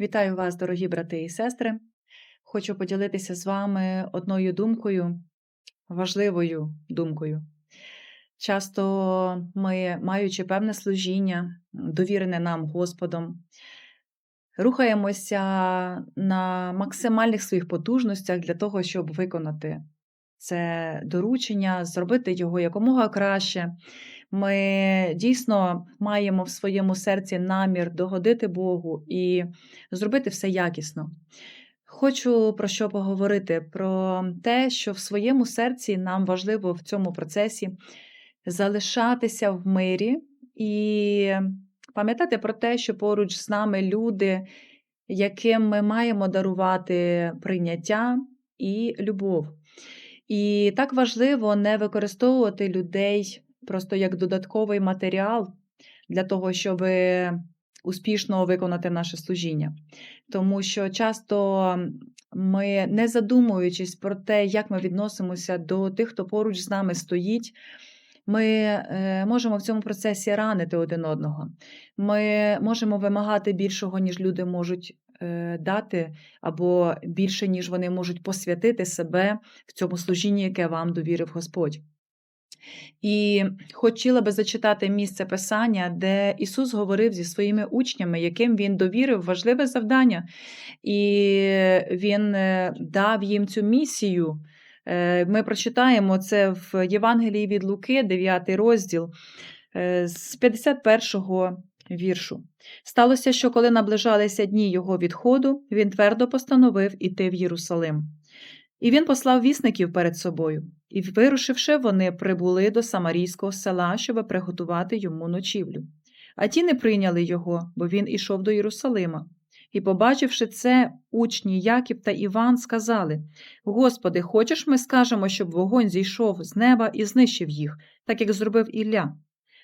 Вітаю вас, дорогі брати і сестри. Хочу поділитися з вами одною думкою, важливою думкою. Часто ми, маючи певне служіння, довірене нам Господом, рухаємося на максимальних своїх потужностях для того, щоб виконати це доручення, зробити його якомога краще. Ми дійсно маємо в своєму серці намір догодити Богу і зробити все якісно. Хочу про що поговорити: про те, що в своєму серці нам важливо в цьому процесі залишатися в мирі і пам'ятати про те, що поруч з нами люди, яким ми маємо дарувати прийняття і любов. І так важливо не використовувати людей просто як додатковий матеріал для того, щоб успішно виконати наше служіння. Тому що часто ми, не задумуючись про те, як ми відносимося до тих, хто поруч з нами стоїть, ми е, можемо в цьому процесі ранити один одного. Ми можемо вимагати більшого, ніж люди можуть е, дати, або більше, ніж вони можуть посвятити себе в цьому служінні, яке вам довірив Господь. І хотіла би зачитати місце Писання, де Ісус говорив зі своїми учнями, яким Він довірив важливе завдання, і Він е, дав їм цю місію. Е, Ми прочитаємо це в Євангелії від Луки, 9 розділ, е, з 51-го віршу. Сталося, що коли наближалися дні його відходу, він твердо постановив іти в Єрусалим. І він послав вісників перед собою, і, вирушивши, вони прибули до Самарійського села, щоб приготувати йому ночівлю. А ті не прийняли його, бо він ішов до Єрусалима. І, побачивши це, учні Яків та Іван сказали Господи, хочеш, ми скажемо, щоб вогонь зійшов з неба і знищив їх, так як зробив Ілля.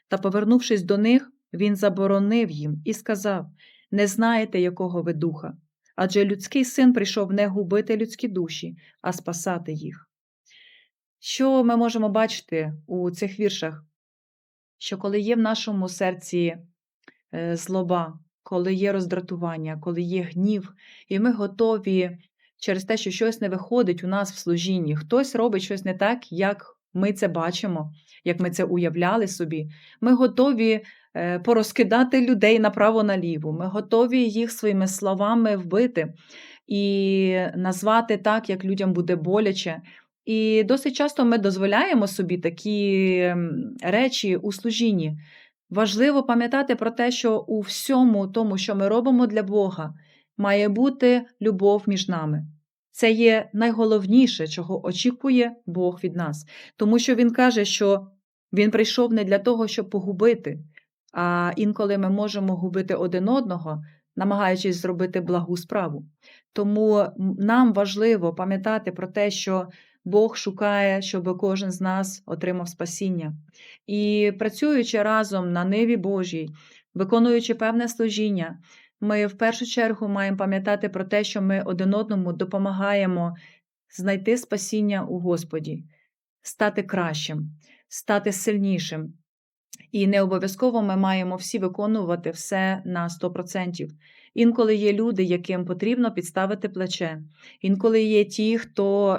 Та, повернувшись до них, він заборонив їм і сказав Не знаєте, якого ви духа, адже людський син прийшов не губити людські душі, а спасати їх. Що ми можемо бачити у цих віршах? Що коли є в нашому серці е, злоба, коли є роздратування, коли є гнів, і ми готові через те, що щось не виходить у нас в служінні, хтось робить щось не так, як ми це бачимо, як ми це уявляли собі, ми готові е, порозкидати людей направо-наліво, ми готові їх своїми словами вбити і назвати так, як людям буде боляче. І досить часто ми дозволяємо собі такі речі у служінні. Важливо пам'ятати про те, що у всьому тому, що ми робимо для Бога, має бути любов між нами. Це є найголовніше, чого очікує Бог від нас. Тому що Він каже, що Він прийшов не для того, щоб погубити, а інколи ми можемо губити один одного, намагаючись зробити благу справу. Тому нам важливо пам'ятати про те, що Бог шукає, щоб кожен з нас отримав спасіння. І працюючи разом на ниві Божій, виконуючи певне служіння, ми в першу чергу маємо пам'ятати про те, що ми один одному допомагаємо знайти спасіння у Господі, стати кращим, стати сильнішим. І не обов'язково ми маємо всі виконувати все на 100%. Інколи є люди, яким потрібно підставити плече. Інколи є ті, хто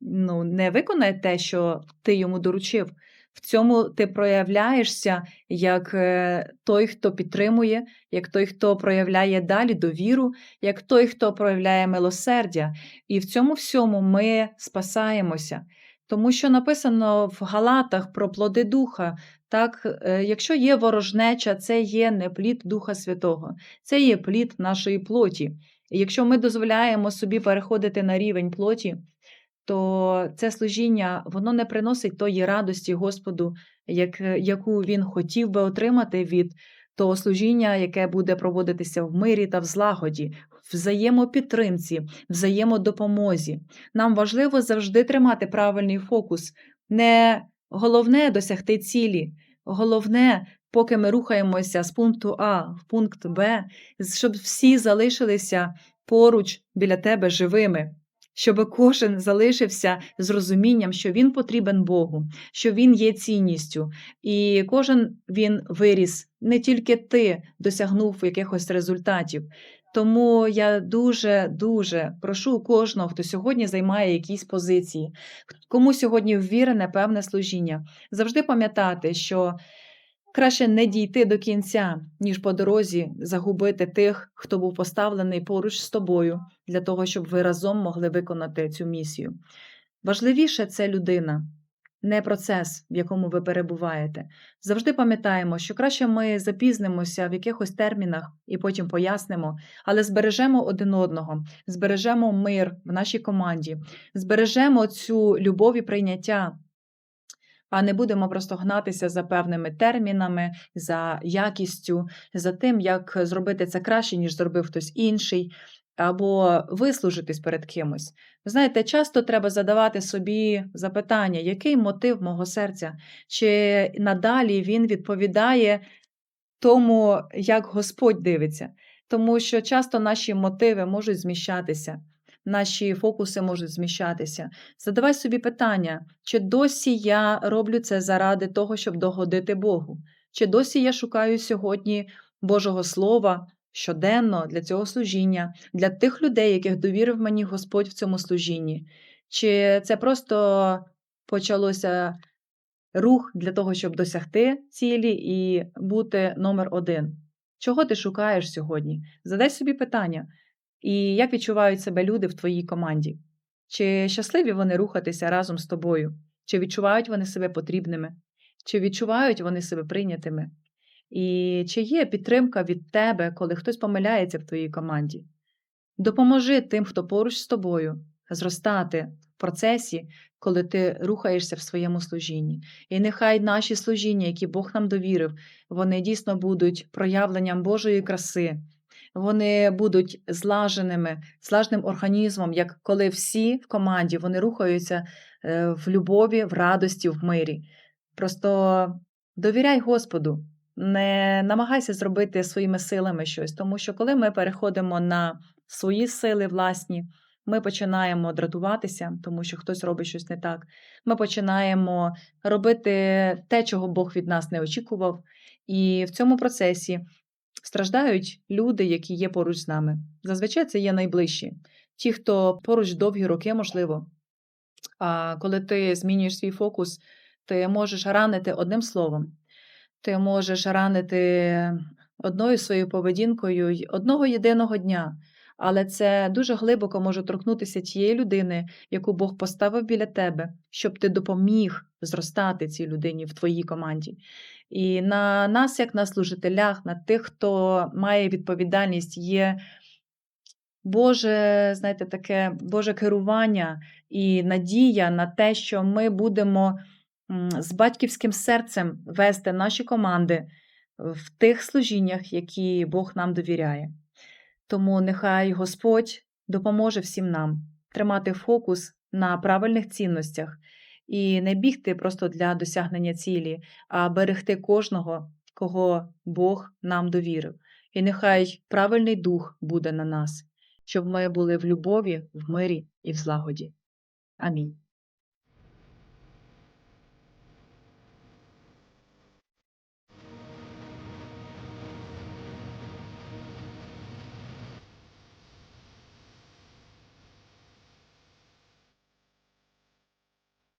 ну, не виконає те, що ти йому доручив. В цьому ти проявляєшся як е, той, хто підтримує, як той, хто проявляє далі довіру, як той, хто проявляє милосердя. І в цьому всьому ми спасаємося. Тому що написано в Галатах про плоди духа, так, е, якщо є ворожнеча, це є не плід Духа Святого, це є плід нашої плоті. І якщо ми дозволяємо собі переходити на рівень плоті, то це служіння воно не приносить тої радості Господу, як, яку він хотів би отримати від того служіння, яке буде проводитися в мирі та в злагоді, в взаємопідтримці, взаємодопомозі. Нам важливо завжди тримати правильний фокус. Не головне досягти цілі, головне, поки ми рухаємося з пункту А в пункт Б, щоб всі залишилися поруч біля тебе живими щоб кожен залишився з розумінням, що він потрібен Богу, що він є цінністю, і кожен він виріс, не тільки ти досягнув якихось результатів. Тому я дуже дуже прошу кожного, хто сьогодні займає якісь позиції, кому сьогодні ввірене певне служіння, завжди пам'ятати, що краще не дійти до кінця, ніж по дорозі загубити тих, хто був поставлений поруч з тобою, для того, щоб ви разом могли виконати цю місію. Важливіше це людина, не процес, в якому ви перебуваєте. Завжди пам'ятаємо, що краще ми запізнимося в якихось термінах і потім пояснимо, але збережемо один одного, збережемо мир в нашій команді, збережемо цю любов і прийняття. А не будемо просто гнатися за певними термінами, за якістю, за тим, як зробити це краще, ніж зробив хтось інший, або вислужитись перед кимось. Ви знаєте, часто треба задавати собі запитання, який мотив мого серця, чи надалі він відповідає тому, як Господь дивиться. Тому що часто наші мотиви можуть зміщатися, наші фокуси можуть зміщатися. Задавай собі питання, чи досі я роблю це заради того, щоб догодити Богу? Чи досі я шукаю сьогодні Божого Слова щоденно для цього служіння, для тих людей, яких довірив мені Господь в цьому служінні? Чи це просто почалося рух для того, щоб досягти цілі і бути номер один? Чого ти шукаєш сьогодні? Задай собі питання. І як відчувають себе люди в твоїй команді? Чи щасливі вони рухатися разом з тобою? Чи відчувають вони себе потрібними? Чи відчувають вони себе прийнятими? І чи є підтримка від тебе, коли хтось помиляється в твоїй команді? Допоможи тим, хто поруч з тобою, зростати в процесі, коли ти рухаєшся в своєму служінні. І нехай наші служіння, які Бог нам довірив, вони дійсно будуть проявленням Божої краси. Вони будуть злаженими, злаженим організмом, як коли всі в команді вони рухаються е, в любові, в радості, в мирі. Просто довіряй Господу, не намагайся зробити своїми силами щось, тому що коли ми переходимо на свої сили власні, ми починаємо дратуватися, тому що хтось робить щось не так. Ми починаємо робити те, чого Бог від нас не очікував. І в цьому процесі страждають люди, які є поруч з нами. Зазвичай це є найближчі, ті, хто поруч довгі роки, можливо. А коли ти змінюєш свій фокус, ти можеш ранити одним словом, ти можеш ранити одною своєю поведінкою одного єдиного дня. Але це дуже глибоко може торкнутися тієї людини, яку Бог поставив біля тебе, щоб ти допоміг зростати цій людині в твоїй команді. І на нас, як на служителях, на тих, хто має відповідальність, є Боже, знаєте, таке Боже керування і надія на те, що ми будемо з батьківським серцем вести наші команди в тих служіннях, які Бог нам довіряє. Тому нехай Господь допоможе всім нам тримати фокус на правильних цінностях і не бігти просто для досягнення цілі, а берегти кожного, кого Бог нам довірив. І нехай правильний дух буде на нас, щоб ми були в любові, в мирі і в злагоді. Амінь.